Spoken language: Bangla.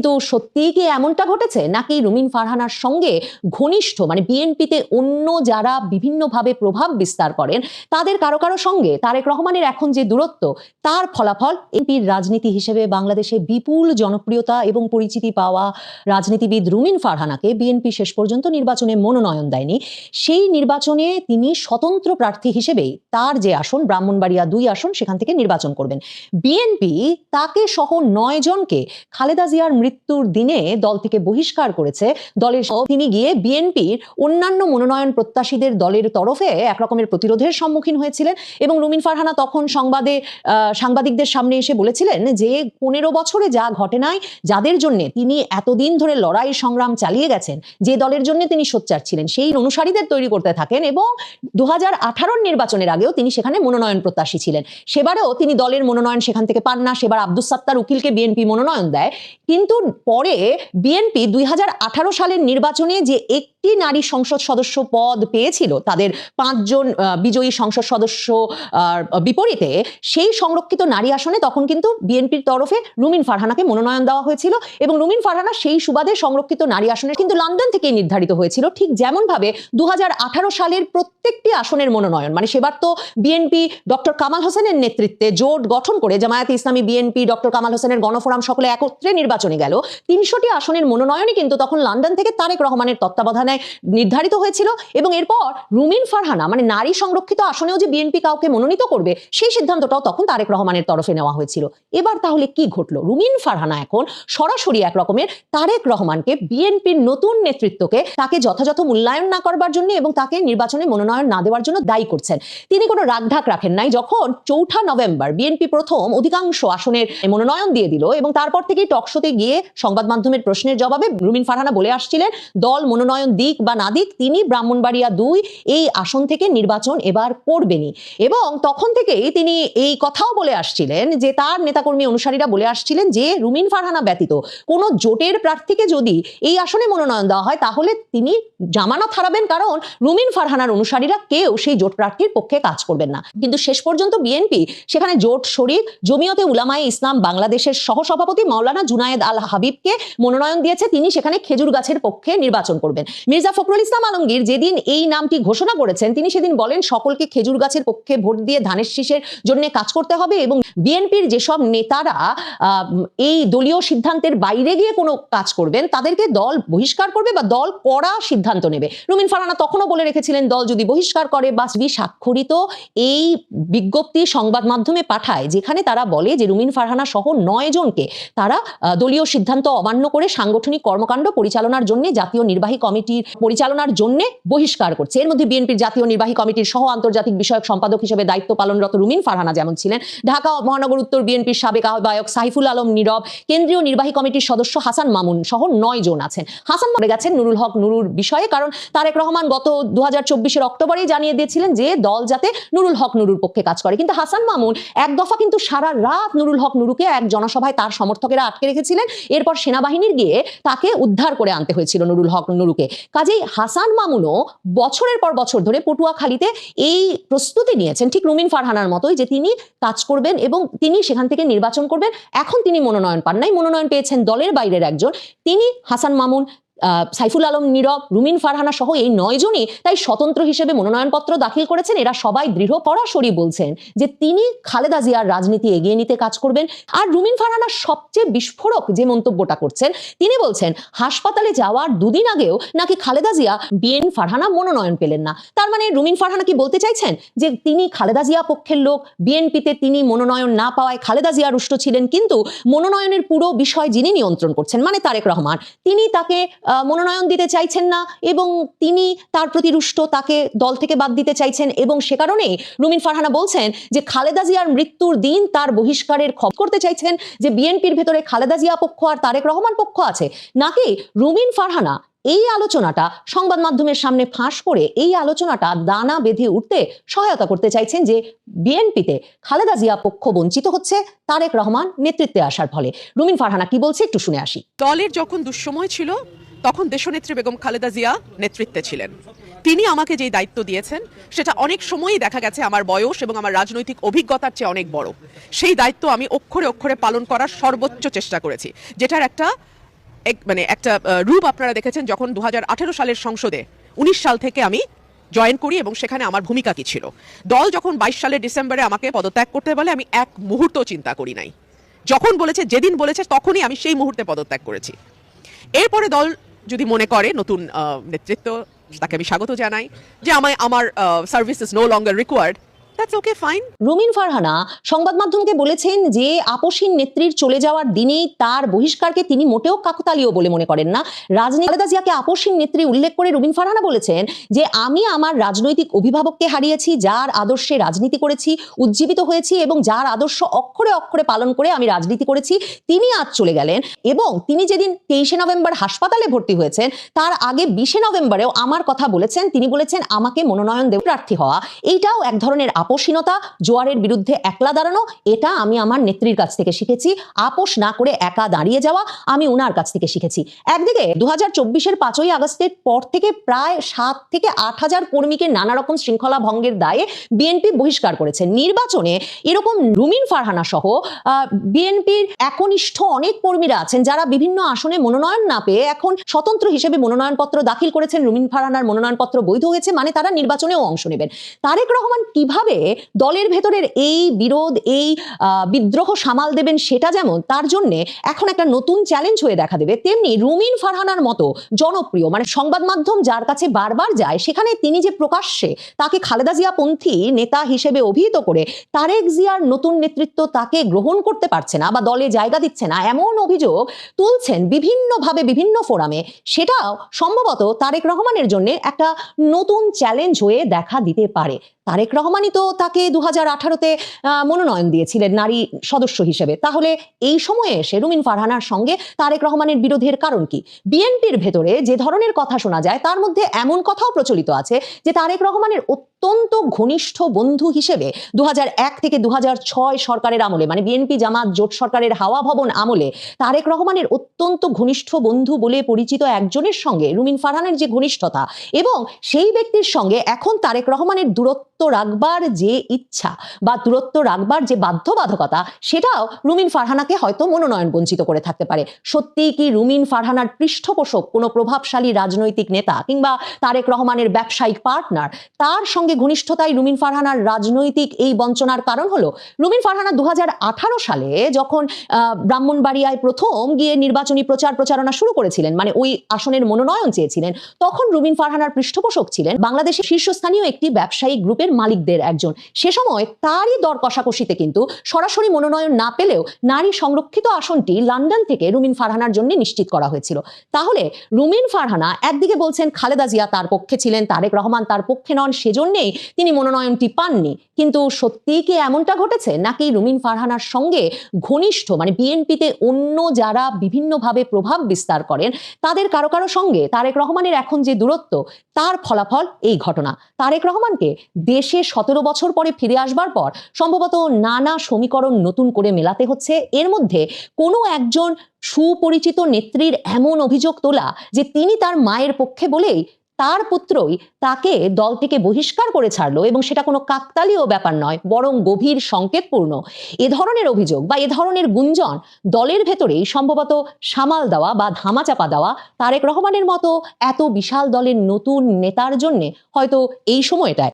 কিন্তু সত্যিই কি এমনটা ঘটেছে? নাকি রুমিন ফারহানার সঙ্গে ঘনিষ্ঠ মানে বিএনপিতে অন্য যারা বিভিন্নভাবে প্রভাব বিস্তার করেন, তাদের কারও কারও সঙ্গে? তারেক রহমানের এখন যে দূরত্ব, তার ফলাফল এমপির রাজনীতি হিসেবে বাংলাদেশে বিপুল জনপ্রিয়তা এবং পরিচিতি পাওয়া রাজনীতিবিদ রুমিন ফারহানাকে বিএনপি শেষ পর্যন্ত নির্বাচনে মনোনয়ন দেয়নি। সেই নির্বাচনে তিনি স্বতন্ত্র প্রার্থী হিসেবেই তার যে আসন, ব্রাহ্মণবাড়িয়া দুই আসন, সেখান থেকে নির্বাচন করবেন। বিএনপি তাকে সহ নয় জনকে খালেদা জিয়ার মৃত্যুর দিনে দল থেকে বহিষ্কার করেছে। দলের তিনি গিয়ে বিএনপির অন্যান্য মনোনয়ন প্রত্যাশীদের দলের তরফে একরকমের প্রতিরোধের সম্মুখীন হয়েছিলেন এবং রুমিন ফারহানা তখন সংবাদে সাংবাদিকদের সামনে এসে বলেছিলেন যে পনেরো বছরে যা ঘটে নাই, যাদের জন্য তিনি এতদিন ধরে লড়াই সংগ্রাম চালিয়ে গেছেন, যে দলের জন্য তিনি সোচ্চার ছিলেন, সেই অনুসারীদের তৈরি করতে থাকেন এবং দু হাজার নির্বাচনের আগেও তিনি সেখানে মনোনয়ন প্রত্যাশী ছিলেন। সেবারেও তিনি দলের মনোনয়ন সেখান থেকে পান না, সেবার আব্দুস সাত্তার উকিলকে বিএনপি মনোনয়ন দেয়। কিন্তু পরে বিএনপি দুই হাজার আঠারো সালের নির্বাচনে যে একটি নারী সংসদ সদস্য পদ পেয়েছিল, তাদের পাঁচজন বিজয়ী সংসদ সদস্য বিপরীতে, সেই সংরক্ষিত নারী আসনে তখন কিন্তু বিএনপির তরফে রুমিন ফারহানাকে মনোনয়ন দেওয়া হয়েছিল এবং রুমিন ফারহানা সেই সুবাদে সংরক্ষিত নারী আসনে কিন্তু লন্ডন থেকেই নির্ধারিত হয়েছিল। ঠিক যেমন ভাবে দু সালের প্রত্যেকটি আসনের মনোনয়ন মানে সেবার তো বিএনপি ডক্টর কামাল হোসেনের নেতৃত্বে জোট গঠন করে জামায়াত ইসলামী বিএনপি ডক্টর কামাল হোসেনের গণফোরাম সকলে একত্রে নির্বাচনে গেল। তিনশোটি আসনের মনোনয়নই কিন্তু তখন লন্ডন থেকে তারেক রহমানের তত্ত্বাবধানে নির্ধারিত হয়েছিল এবং এরপর রুমিন ফারহানা মানে নারী সংরক্ষিত আসনেও যে বিএনপি কাউকে মনোনীত করবে, সেই সিদ্ধান্তটাও তখন তারেক রহমানের তরফে নেওয়া হয়েছিল। এবার তাহলে কি ঘটলো? রুমিন ফারহানা এখন সরাসরি এক রকমের তারেক রহমানকে বিএনপির নতুন নেতৃত্বকে তাকে যথাযথ মূল্যায়ন না করবার জন্য এবং তাকে নির্বাচনে মনোনয়ন না দেওয়ার জন্য দায়ী করছেন। তিনি কোনো রাগঢাক রাখেন নাই। যখন চৌঠা নভেম্বর বিএনপি প্রথম অধিকাংশ আসনের মনোনয়ন দিয়ে দিল এবং তারপর থেকেই টকশোতে গিয়ে সংবাদ মাধ্যমের প্রশ্নের জবাবে রুমিন ফারহানা বলে আসছিলেন, দল মনোনয়ন দিক বা না দিক, তিনি ব্রাহ্মণবাড়িয়া দুই, এই আসন থেকে নির্বাচন এবার করবেনই। এবং তখন থেকেই তিনি এই কথাও বলে আসছিলেন যে, তার নেতাকর্মী অনুসারীরা বলে আসছিলেন যে, রুমিন ফারহানা ব্যতীত কোনো জোটের প্রার্থীকে যদি এই আসনে মনোনয়ন দেওয়া হয়, তাহলে তিনি জামানত হারাবেন, কারণ রুমিন ফারহানার অনুসারীরা কেউ সেই জোট প্রার্থীর পক্ষে কাজ করবেন না। কিন্তু শেষ পর্যন্ত বিএনপি সেখানে জোট শরিক, জমিয়তে উলামায়ে ইসলাম, বাংলাদেশের সহসভাপতি মাওলানা জুনায়েদ আল হাবিবকে মনোনয়ন দিয়েছে, তিনি সেখানে খেজুর গাছের পক্ষে নির্বাচন করবেন। মির্জা ফখরুল ইসলাম আলমগীর যেদিন এই নামটি ঘোষণা করেছেন, তিনি সেদিন বলেন, সকলকে খেজুর গাছের পক্ষে ভোট দিয়ে ধানের শীষের জন্য কাজ করতে হবে এবং বিএনপির যেসব নেতারা এই দলীয় সিদ্ধান্তের বাইরে গিয়ে কোনো কাজ করবেন, তাদেরকে দল বহিষ্কার করবে বা দল কড়া সিদ্ধান্ত নেবে। রুমিন ফারানা তখনও বলে রেখেছিলেন, দল যদি বহিষ্কার করে বি স্বাক্ষরিত এই বিজ্ঞপ্তি সংবাদ মাধ্যমে পাঠায়, যেখানে তারা বলে যে রুমিন ফারহানা সহ নয় জনকে তারা দলীয় সিদ্ধান্ত অমান্য করে সাংগঠনিক কর্মকাণ্ড পরিচালনার জন্য জাতীয় নির্বাহী কমিটির পরিচালনার জন্য বহিষ্কার করছে। এর মধ্যে বিএনপির জাতীয় নির্বাহী কমিটির সহ আন্তর্জাতিক বিষয়ক সম্পাদক হিসেবে দায়িত্ব পালনরত রুমিন ফারহানা যেমন ছিলেন। ঢাকা, মহানগর উত্তর বিএনপির সাবেক আহ্বায়ক সাইফুল আলম নীরব। কেন্দ্রীয় নির্বাহী কমিটির সদস্য হাসান মামুন সহ নয় জন আছেন। হাসান বলে গেছেন নুরুল হক নুরুর বিষয়ে কারণ তারেক রহমান গত দু হাজার অক্টোবরেই জানিয়ে দিয়েছিলেন যে দল যাতে নুরুল হক নুরুর পক্ষে কাজ করে। কিন্তু হাসান মামুন এক দফা কিন্তু সারা রাত নুরুল হক নুরুকে এক জনসভায় তার সমর্থকেরা আটকে রেখেছিলেন। এরপর সেনাবাহিনীর গিয়ে তাকে উদ্ধার করে আনতে হয়েছিল নুরুল হক নুরুকে। কাজেই হাসান মামুনও বছরের পর বছর ধরে পটুয়াখালীতে এই প্রস্তুতি নিয়েছেন, ঠিক রুমিন ফারহানার মতোই যে তিনি কাজ করবেন এবং তিনি সেখান থেকে নির্বাচন করবেন। এখন তিনি মনোনয়ন পান নাই, মনোনয়ন পেয়েছেন দলের বাইরের একজন। তিনি, হাসান মামুন সাইফুল আলম, নীরব, রুমিন ফারহানা সহ এই নয়জনই তাই স্বতন্ত্র হিসেবে মনোনয়নপত্র দাখিল করেছেন। এরা সবাই দৃঢ় পরাশরি বলছেন যে তিনি খালেদা জিয়ার রাজনীতি এগিয়ে নিতে কাজ করবেন। আর রুমিন ফারহানা সবচেয়ে বিস্ফোরক যে মন্তব্যটা করছেন, তিনি বলছেন, হাসপাতালে যাওয়ার দুদিন আগেও নাকি খালেদা জিয়া বিএন ফারহানা মনোনয়ন পেলেন না। তার মানে রুমিন ফারহানা কি বলতে চাইছেন? যে তিনি খালেদা জিয়া পক্ষের লোক, বিএনপিতে তিনি মনোনয়ন না পাওয়ায় খালেদা জিয়া রুষ্ট ছিলেন, কিন্তু মনোনয়নের পুরো বিষয় যিনি নিয়ন্ত্রণ করছেন মানে তারেক রহমান, তিনি তাকে মনোনয়ন দিতে চাইছেন না এবং তিনি তার প্রতি রুষ্ট, তাকে দল থেকে বাদ দিতে চাইছেন এবং সে কারণেই রুমিন ফারহানা বলছেন যে খালেদা জিয়ার মৃত্যুর দিন তার বহিষ্কারের খবর করতে চাইছেন যে বিএনপির ভেতরে খালেদা জিয়া পক্ষ আর তারেক রহমান পক্ষ আছে। নাকি রুমিন ফারহানা এই আলোচনাটা সংবাদ মাধ্যমের সামনে ফাঁস করে এই আলোচনাটা দানা বেঁধে উঠতে সহায়তা করতে চাইছেন যে বিএনপিতে খালেদা জিয়া পক্ষ বঞ্চিত হচ্ছে, তারেক রহমান নেতৃত্বে আসার ফলে। রুমিন ফারহানা কি বলছে একটু শুনে আসি। দলের যখন দুঃসময় ছিল তখন দেশনেত্রী বেগম খালেদা জিয়া নেতৃত্বে ছিলেন। তিনি আমাকে যে দায়িত্ব দিয়েছেন, সেটা অনেক সময়ই দেখা গেছে আমার বয়স এবং আমার রাজনৈতিক অভিজ্ঞতার চেয়ে অনেক বড়। সেই দায়িত্ব আমি অক্ষরে অক্ষরে পালন করার সর্বোচ্চ চেষ্টা করেছি, যেটার একটা এক- মানে একটা রূপ আপনারা দেখেছেন যখন দু হাজার আঠেরো সালের সংসদে উনিশ সাল থেকে আমি জয়েন করি এবং সেখানে আমার ভূমিকা কি ছিল। দল যখন বাইশ সালের ডিসেম্বরে আমাকে পদত্যাগ করতে বলে, আমি এক মুহূর্ত চিন্তা করি নাই। যখন বলেছে, যেদিন বলেছে, তখনই আমি সেই মুহূর্তে পদত্যাগ করেছি। এরপরে দল যদি মনে করে নতুন নেতৃত্ব, তাকে আমি স্বাগত জানাই যে আমায়, আমার service is no longer required that's okay fine Rumin Farhana সংবাদ মাধ্যমকে বলেছেন যে আপসীন নেত্রীর চলে যাওয়ার দিনেই তার বহিষ্কারকে তিনি মোটেও কাকতালীয় বলে মনে করেন না। রাজনীতি খালেদা জিয়াকে আপসীন নেত্রী উল্লেখ করে রুমিন ফারহানা বলেছেন যে, আমি আমার রাজনৈতিক অভিভাবককে হারিয়েছি, যার আদর্শে রাজনীতি করেছি, উজ্জীবিত হয়েছি এবং যার আদর্শ অক্ষরে অক্ষরে পালন করে আমি রাজনীতি করেছি, তিনি আজ চলে গেলেন এবং তিনি যেদিন তেইশে নভেম্বর হাসপাতালে ভর্তি হয়েছেন, তার আগে বিশে নভেম্বরেও আমার কথা বলেছেন। তিনি বলেছেন, আমাকে মনোনয়ন দেব প্রার্থী হওয়া। এইটাও এক ধরনের আপোষহীনতা, জোয়ারের বিরুদ্ধে একলা দাঁড়ানো, এটা আমি আমার নেত্রীর কাছ থেকে শিখেছি। আপোষ না করে একা দাঁড়িয়ে যাওয়া আমি উনার কাছ থেকে শিখেছি। একদিকে দু হাজার চব্বিশের পাঁচই আগস্টের পর থেকে প্রায় সাত থেকে আট হাজার কর্মীকে নানা রকম শৃঙ্খলা ভঙ্গের দায়ে বিএনপি বহিষ্কার করেছে। নির্বাচনে এরকম রুমিন ফারহানা সহ বিএনপির একনিষ্ঠ অনেক কর্মীরা আছেন যারা বিভিন্ন আসনে মনোনয়ন না পেয়ে এখন স্বতন্ত্র হিসেবে মনোনয়নপত্র দাখিল করেছেন রুমিন ফারহানার মনোনয়নপত্র বৈধ হয়েছে মানে তারা নির্বাচনেও অংশ নেবেন। তারেক রহমান কীভাবে দলের ভেতরের এই বিরোধ, এই বিদ্রোহ সামাল দেবেন সেটা যেমন, তার জন্য এখন একটা নতুন চ্যালেঞ্জ হয়ে দেখা দেবে। তেমনি রুমিন ফারহানার মতো জনপ্রিয় মানে সংবাদ মাধ্যম যার কাছে বারবার যায়, সেখানে তিনি যে প্রকাশ্যে তাকে খালেদা জিয়া পন্থী নেতা হিসেবে অভিহিত করে, তারেক জিয়ার নতুন নেতৃত্ব তাকে গ্রহণ করতে পারছে না বা দলে জায়গা দিচ্ছে না, এমন অভিযোগ তুলছেন বিভিন্নভাবে বিভিন্ন ফোরামে। সেটাও সম্ভবত তারেক রহমানের জন্য একটা নতুন চ্যালেঞ্জ হয়ে দেখা দিতে পারে। তারেক রহমানই তো তাকে দু হাজার আঠারোতে মনোনয়ন দিয়েছিলেন নারী সদস্য হিসেবে। তাহলে এই সময়ে এসে রুমিন ফারহানার সঙ্গে তারেক রহমানের বিরোধের কারণ কি? বিএনপির ভেতরে যে ধরনের কথা শোনা যায়, তার মধ্যে এমন কথাও প্রচলিত আছে যে তারেক রহমানের অত্যন্ত ঘনিষ্ঠ বন্ধু হিসেবে দু থেকে দু হাজার ছয় সরকারের আমলে মানে বিএনপি, জামাত, জোট সরকারের হাওয়া ভবন আমলে, তারেক রহমানের অত্যন্ত ঘনিষ্ঠ বন্ধু বলে পরিচিত একজনের সঙ্গে রুমিন ফারহানের যে ঘনিষ্ঠতা এবং সেই ব্যক্তির সঙ্গে এখন তারেক রহমানের দূরত্ব রাখবার যে ইচ্ছা বা দূরত্ব রাখবার যে বাধ্যবাধকতা, সেটাও রুমিন ফারহানাকে হয়তো মনোনয়ন বঞ্চিত করে থাকতে পারে। সত্যিই কি রুমিন ফারহানার পৃষ্ঠপোষক, কোনো প্রভাবশালী রাজনৈতিক নেতা কিংবা তারেক রহমানের ব্যবসায়িক পার্টনার, তার সঙ্গে ঘনিষ্ঠতায় রুমিন ফারহানার রাজনৈতিক এই বঞ্চনার কারণ হলো, রুমিন ফারহানা দু হাজার আঠারো সালে যখন ব্রাহ্মণবাড়িয়ায় প্রথম গিয়ে নির্বাচনী প্রচার প্রচারণা শুরু করেছিলেন মানে ওই আসনের মনোনয়ন চেয়েছিলেন, তখন রুমিন ফারহানার পৃষ্ঠপোষক ছিলেন বাংলাদেশের শীর্ষস্থানীয় একটি ব্যবসায়িক গ্রুপের মালিকদের একজন। সে সময় তারই দর কষাকষিতে কিন্তু সরাসরি মনোনয়ন না পেলেও নারী সংরক্ষিত আসনটি লন্ডন থেকে রুমিন ফারহানার জন্য নিশ্চিত করা হয়েছিল। তাহলে রুমিন ফারহানা একদিকে বলছেন খালেদা জিয়া তার পক্ষে ছিলেন, তারেক রহমান তার পক্ষে নন, সেজন্যেই তিনি মনোনয়নটি পাননি। কিন্তু সত্যিই কি এমনটা ঘটেছে? নাকি রুমিন ফারহানার সঙ্গে ঘনিষ্ঠ মানে বিএনপিতে অন্য যারা বিভিন্নভাবে প্রভাব বিস্তার করেন, তাদের কারও কারও সঙ্গে তারেক রহমানের এখন যে দূরত্ব, তার ফলাফল এই ঘটনা। তারেক রহমানকে দেশে সতেরো বছর পরে ফিরে আসবার পর সম্ভবত নানা সমীকরণ নতুন করে মেলাতে হচ্ছে। এর মধ্যে কোনো একজন সুপরিচিত নেত্রীর এমন অভিযোগ তোলা যে তিনি তার মায়ের পক্ষে বলেই তার পুত্রই তাকে দল থেকে বহিষ্কার করে ছাড়লো এবং সেটা কোনো কাকতালীয় ব্যাপার নয়, বরং গভীর সংকেতপূর্ণ। এ ধরনের অভিযোগ বা এ ধরনের গুঞ্জন দলের ভেতরেই সম্ভবত সামাল দেওয়া বা ধামাচাপা দেওয়া তারেক রহমানের মতো এত বিশাল দলের নতুন নেতার জন্যে হয়তো এই সময়টায়